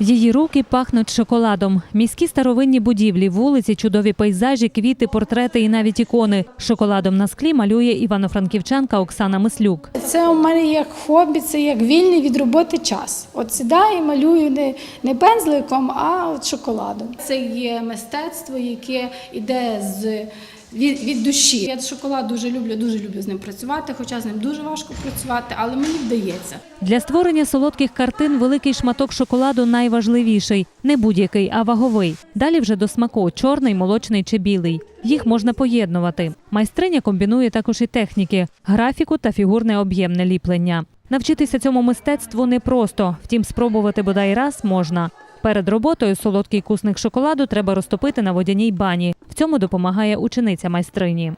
Її руки пахнуть шоколадом. Міські старовинні будівлі, вулиці, чудові пейзажі, квіти, портрети і навіть ікони. Шоколадом на склі малює івано-франківчанка Оксана Мислюк. Це у мене як хобі, це як вільний від роботи час. От сідаю і малюю не, не пензликом, а от шоколадом. Це є мистецтво, яке йде з. Від, від душі. Я шоколад дуже люблю, дуже люблю з ним працювати, хоча з ним дуже важко працювати, але мені вдається. Для створення солодких картин великий шматок шоколаду найважливіший не будь-який, а ваговий. Далі вже до смаку чорний, молочний чи білий. Їх можна поєднувати. Майстриня комбінує також і техніки, графіку та фігурне об'ємне ліплення. Навчитися цьому мистецтву непросто, втім, спробувати бодай раз можна. Перед роботою солодкий кусник шоколаду треба розтопити на водяній бані. В цьому допомагає учениця майстрині.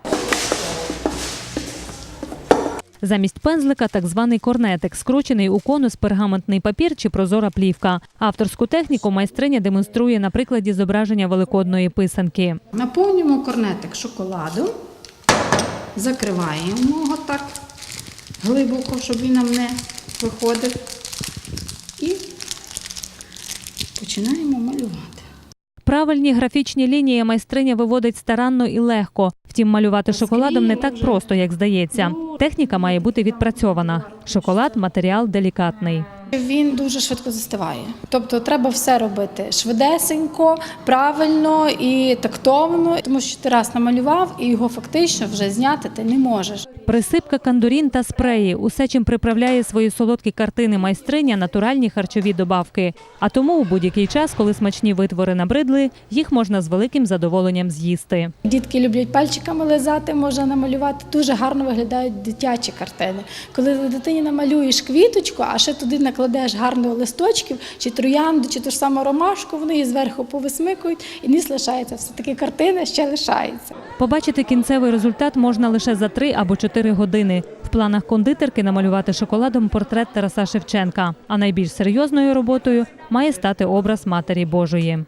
Замість пензлика так званий корнетик, скручений у конус пергаментний папір чи прозора плівка. Авторську техніку майстриня демонструє на прикладі зображення великодної писанки. Наповнюємо корнетик шоколадом, закриваємо його так глибоко, щоб він нам не виходив. І починаємо малювати. Правильні графічні лінії майстриня виводить старанно і легко. Втім, малювати шоколадом не так просто, як здається. Техніка має бути відпрацьована. Шоколад матеріал делікатний. Він дуже швидко застиває. Тобто треба все робити швидесенько, правильно і тактовно, тому що ти раз намалював і його фактично вже зняти ти не можеш. Присипка кандурін та спреї усе, чим приправляє свої солодкі картини майстриня, натуральні харчові добавки. А тому у будь-який час, коли смачні витвори набридли, їх можна з великим задоволенням з'їсти. Дітки люблять пальчиками лизати, можна намалювати. Дуже гарно виглядають дитячі картини. Коли дитині намалюєш квіточку, а ще туди накладеш гарно листочків, чи троянду, чи ту ж саму ромашку, вони її зверху повисмикують і ніс лишається. Все таки картина ще лишається. Побачити кінцевий результат можна лише за три або чотири години. В планах кондитерки намалювати шоколадом портрет Тараса Шевченка. А найбільш серйозною роботою має стати образ Матері Божої.